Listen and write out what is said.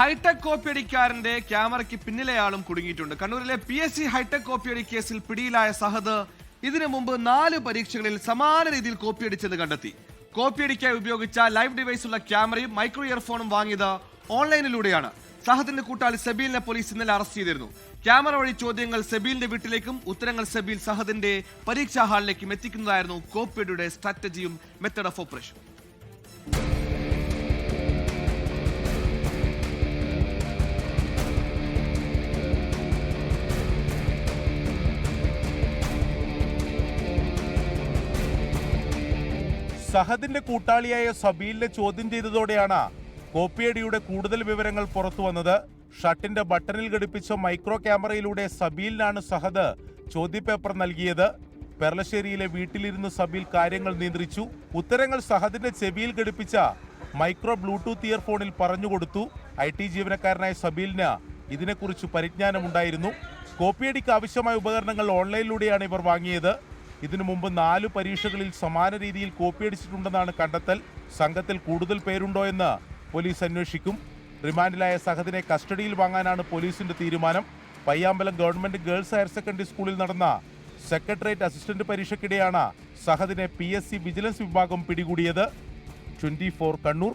Hi tech കോപ്പിയടിക്കാരന്റെ ക്യാമറയ്ക്ക് പിന്നിലെയാളും കുടുങ്ങിയിട്ടുണ്ട്. കണ്ണൂരിലെ പി എസ് സി ഹൈടെക് കോപ്പിയടി കേസിൽ പിടിയിലായ സഹദ് ഇതിനു മുമ്പ് നാല് പരീക്ഷകളിൽ സമാന രീതിയിൽ കോപ്പിയടിച്ചത് കണ്ടെത്തി. കോപ്പിയടിക്കായി ഉപയോഗിച്ച ലൈവ് ഡിവൈസുള്ള ക്യാമറയും മൈക്രോ ഇയർഫോണും വാങ്ങിയത് ഓൺലൈനിലൂടെയാണ്. സഹദിന്റെ കൂട്ടാളി സെബീലിനെ പോലീസ് ഇന്നലെ അറസ്റ്റ് ചെയ്തിരുന്നു. ക്യാമറ വഴി ചോദ്യങ്ങൾ സെബീലിന്റെ വീട്ടിലേക്കും ഉത്തരങ്ങൾ സെബീൽ സഹദിന്റെ പരീക്ഷാ ഹാളിലേക്കും എത്തിക്കുന്നതായിരുന്നു കോപ്പിയടിയുടെ സ്ട്രാറ്റജിയും മെത്തഡ് ഓഫ് ഓപ്പറേഷൻ. സഹദിന്റെ കൂട്ടാളിയായ സബീലിനെ ചോദ്യം ചെയ്തതോടെയാണ് കോപ്പിയടിയുടെ കൂടുതൽ വിവരങ്ങൾ പുറത്തു വന്നത്. ഷട്ടിന്റെ ബട്ടണിൽ ഘടിപ്പിച്ച മൈക്രോ ക്യാമറയിലൂടെ സബീലിനാണ് സഹദ് ചോദ്യപേപ്പർ നൽകിയത്. പെർലശ്ശേരിയിലെ വീട്ടിലിരുന്ന് സബീൽ കാര്യങ്ങൾ നിയന്ത്രിച്ചു. ഉത്തരങ്ങൾ സഹദിന്റെ ചെവിയിൽ ഘടിപ്പിച്ച മൈക്രോ ബ്ലൂടൂത്ത് ഇയർഫോണിൽ പറഞ്ഞുകൊടുത്തു. ഐ ടി ജീവനക്കാരനായ സബീലിന് ഇതിനെക്കുറിച്ച് പരിജ്ഞാനമുണ്ടായിരുന്നു. കോപ്പിയടിക്ക് ആവശ്യമായ ഉപകരണങ്ങൾ ഓൺലൈനിലൂടെയാണ് ഇവർ വാങ്ങിയത്. ഇതിനു മുമ്പ് നാലു പരീക്ഷകളിൽ സമാന രീതിയിൽ കോപ്പിയടിച്ചിട്ടുണ്ടെന്നാണ് കണ്ടെത്തൽ. സംഘത്തിൽ കൂടുതൽ പേരുണ്ടോ എന്ന് പോലീസ് അന്വേഷിക്കും. റിമാൻഡിലായ സഹദിനെ കസ്റ്റഡിയിൽ വാങ്ങാനാണ് പോലീസിന്റെ തീരുമാനം. Payyambalam government girls higher secondary സ്കൂളിൽ നടന്ന സെക്രട്ടേറിയറ്റ് അസിസ്റ്റന്റ് പരീക്ഷയ്ക്കിടെയാണ് സഹദിനെ പി എസ് സി വിജിലൻസ് വിഭാഗം പിടികൂടിയത്. ട്വന്റി കണ്ണൂർ.